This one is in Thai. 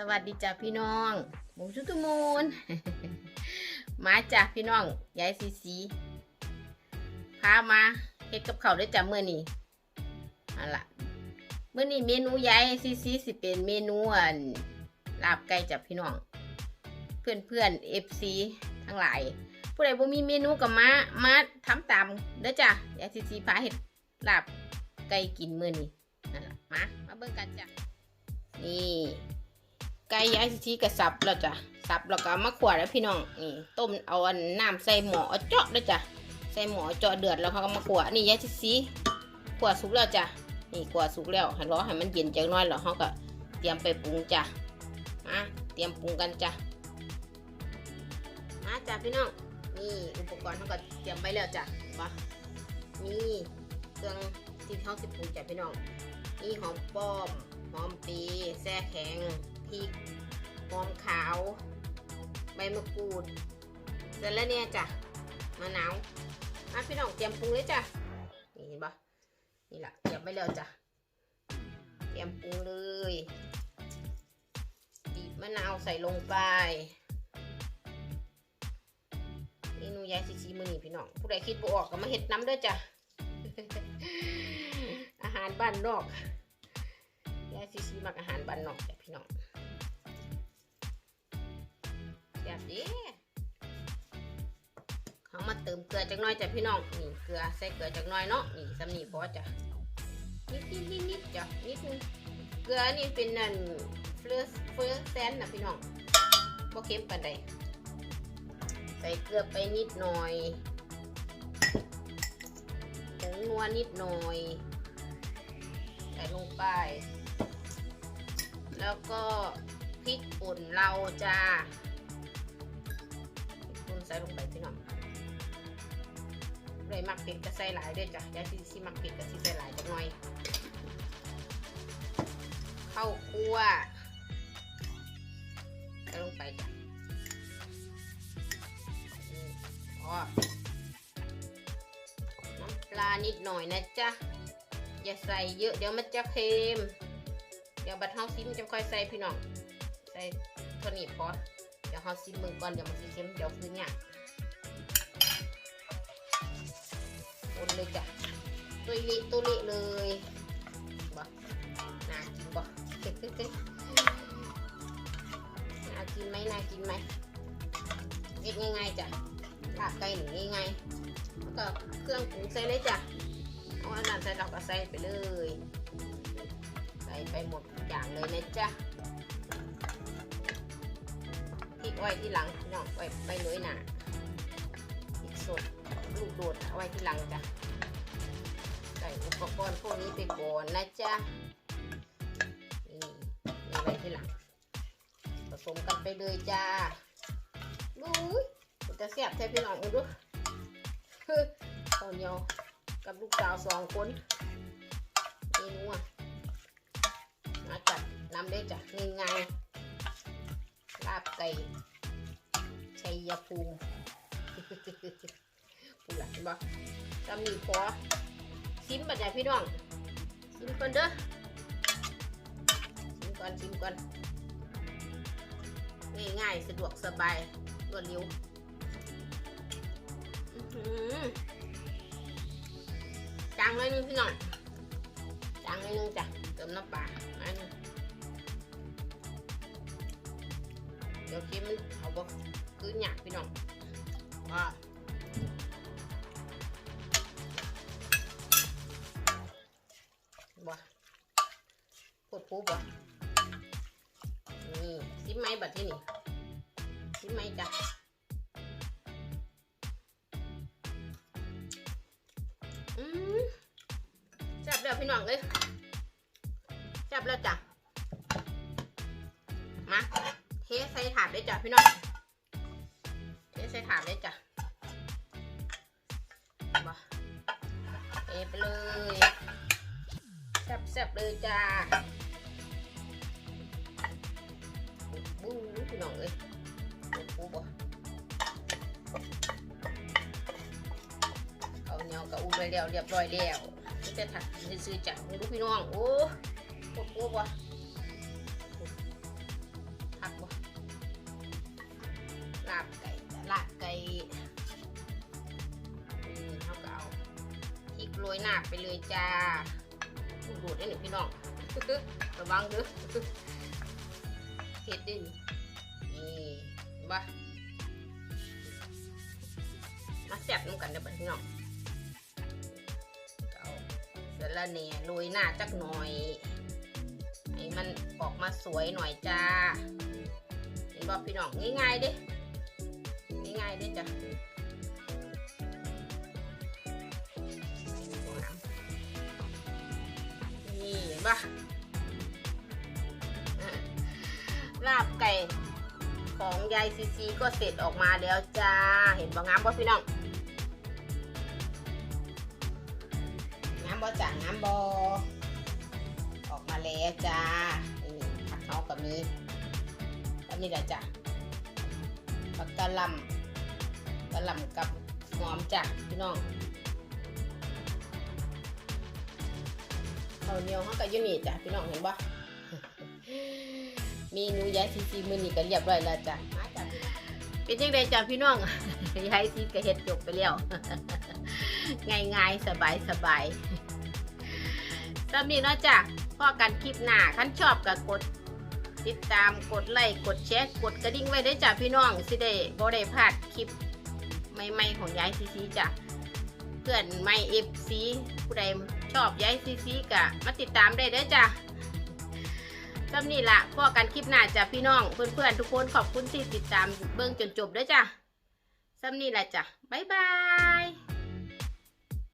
สวัสดีจ้าพี่น้องหมูชุตุมูนมาจ้าพี่น้องยายซีซีพามาเฮ็ดกับข้าด้วยจ้าเมื่อนี้เอันละเมื่อนี้เมนูยายซีซีสิเป็นเมนูอันลาบไก่จ้าพี่น้อง เพื่อนเพื่อนเอฟซีทั้งหลายผู้ใดบ่มีเมนูก็มามาทำตามเด้อจ้ายายซีซีพาเฮ็ดลาบไก่กินเมื้อนี้นั่นล่ะมามาเบิ่งกันจ้ะนี่ ไก่ย้ายสิทีกระสับแล้วจ้ะสับแล้วก็มาขวดแล้วพี่น้องนี่ต้มเอาอันน้ำใส่หม้อเจาะด้วยจ้ะใส่หม้อเจาะเดือดแล้วเขาก็มาขวดนี่ย้ายสิทีขวดสุกแล้วจ้ะนี่ขวดสุกแล้วให้รอให้มันเย็นจักหน้อยแล้วเขาก็เตรียมไปปรุงจ้ะมาเตรียมปรุงกันจ้ะมาจ้ะพี่น้องนี่อุปกรณ์เขาก็เตรียมไว้แล้วจ้ะมานี่เครื่องที่เขาสิบปรุงจ้ะพี่น้องนี่หอมป้อมหอมปีแซ่แข็ง พริกหอมขาว ใบมะกรูดเสร็จแล้วเนี่ยจ้ะมะนาวมาพี่น้องเตรียมปรุงเลยจ้ะนี่เห็นปะนี่แหละเตรียมไว้แล้วจ้ะเตรียมปรุงเลยบีบมะนาวใส่ลงไปเมนูยายซีซีมือนี่พี่น้องผู้ใดคิดบ่ออกก็มาเห็ดน้ำด้อจ้ะอาหารบ้านนอกยายซีซีมักอาหารบ้านนอกจ้ะพี่น้อง แบบนี้เขามาเติมเกลือจักหน้อยจ้ะพี่น้อง นี่เกลือใส่เกลือจักหน้อยเนาะ นี่สำนีพอจ้ะ นิดนิดนิดนิดจ้ะ นิดนึง เกลือนี่เป็นนั่นเฟลอเฟลอแซนนะพี่น้องบ่เค็มปานใดใส่เกลือไปนิดหน่อยผงนัวนิดหน่อย ใส่ลงไป แล้วก็พริกป่นเราจ้า ใส่ลงไปพี่น้องเลยมักเผ็ดก็ใส่หลายด้วยจ้ะยายสิสิมักเผ็ดก็ใส่หลายจักหน่อยเข้าวคั่วใส่ลงไปจ้ะอ๋อน้ำปลานิดหน่อยนะจ๊ะอย่าใส่เยอะเดี๋ยวมันจะเค็มเดี๋ยวบัดเฮาซิมจะค่อยใส่พี่น้อง ใส่ทนี้พอ ดี๋ยวเฮาซิมมือก่อนเดี๋ยวมันสิเค็มเดี๋ยวคืนเนี่ยคนเลยจ้ะตัวเละตัวเละเลยบ่น่ากินบ่น่ากินไหมน่ากินไหมเอ็ดง่ายๆจ้ะลาบไก่หนึ่งง่ายๆแล้วก็เครื่องปรุงใส่เลยจ้ะเอาอันนั้นใส่เราก็ใส่ไปเลยใส่ไปหมดทุกอย่างเลยนะจ๊ะ พริกไว้ที่หลังพี่น้องไว้ไปเลยหนาพริกสดลูกโดดเอาไว้ที่หลังจ้ะใส่อุปกรณ์พวกนี้ไปก่อนนะจ๊ะนี่นี่ไว้ที่หลังผสมกันไปเลยจ้าดูมันจะเสียบแทนพี่น้องดูคือข้าวเหนียวกับลูกสาวสองคนเมนูอะมาจัดน้ำได้จ้ะง่ายๆ ลาบไก่ชัยภูมิพูดละเห็นบ่ตำหนิพอซิมบัดใหญ่พี่น้องซิมก่อนเด้อซิมก่อนซิมก่อนง่ายๆสะดวกสบายรวดเร็วอื้อหือจางเลยนึงพี่น้องจางเลยนึงจ้ะเติมน้ำปลาอันนี้ เดี๋ยวเค็มมันเอาบ่คือหยาบพี่น้องว้าบ่ปวดปูบ่นี่ซิมไหมบัดที่นี่ซิมไหมจ้ะอืมแซ่บแล้วพี่น้องเลยจับแล้วจ้ะมา เทใส่ถาดเลยจ้ะพี่น้องเทใส่ถาดเลยจ้ะมาเทไปเลยแซ่บๆเลยจ้าบู๊พี่น้องเลยบู๊บ่เอาเนียวกับอุ้มไปแล้วเรียบร้อยแล้วจะถักซื้อจ้ะมึงดูพี่น้องโอ้ปวดหัว รยหน้าไปเลยจ้าดูดได้หนึ่งพี่น้องระวังเด้อเห็ดดินนี่เห็นปะมาแซ่บน้ำกันเด้อบัดพี่น้องเอาสะระแหน่โรยหน้าจักหน่อยให้มันออกมาสวยหน่อยจ้าเห็นบอกพี่น้องง่ายๆเด้ง่ายๆเด้จ้ะ ปะลาบไก่ของยายซีซีก็เสร็จออกมาแล้วจ้า เห็นบ่งามบ่พี่น้องงามบ่จ้ะงามบ่ออกมาแล้วจ้านี่ผักเขากับมีแล้วนี่แหละจ้ะผักกะหล่ำกะหล่ำกับหอมจ้ะพี่น้อง ข้าวเหนียวเขากับยูนี่จ้ะพี่น้องเห็นบ่เมนูยายซีซีมือนี่ก็เรียบร้อยแล้วจ้ะมาจ้ะเป็นยังไงจ้ะพี่น้องยายซีก็เฮ็ดจบไปแล้วง่ายๆสบายๆตอนนี้เนาะจ้ะพอกันคลิปหน้าคันชอบก็กด ติดตามกดไลค์กดแชร์กดกระดิ่งไว้ได้จ้ะพี่น้องสิได้บ่ได้พลาดคลิปใหม่ๆของยายซีซีจ้ะเพื่อนไม่เอฟซีผู้ใด ชอบยายซีซีกะมาติดตามได้เด้อจ้ะสำนี้ละพอกันคลิปหน้าจ้ะพี่น้องเพื่อนๆทุกคนขอบคุณที่ติดตามเบื้องจนจบเด้อจ้ะสำนี่แหละจ้ะบ๊ายบาย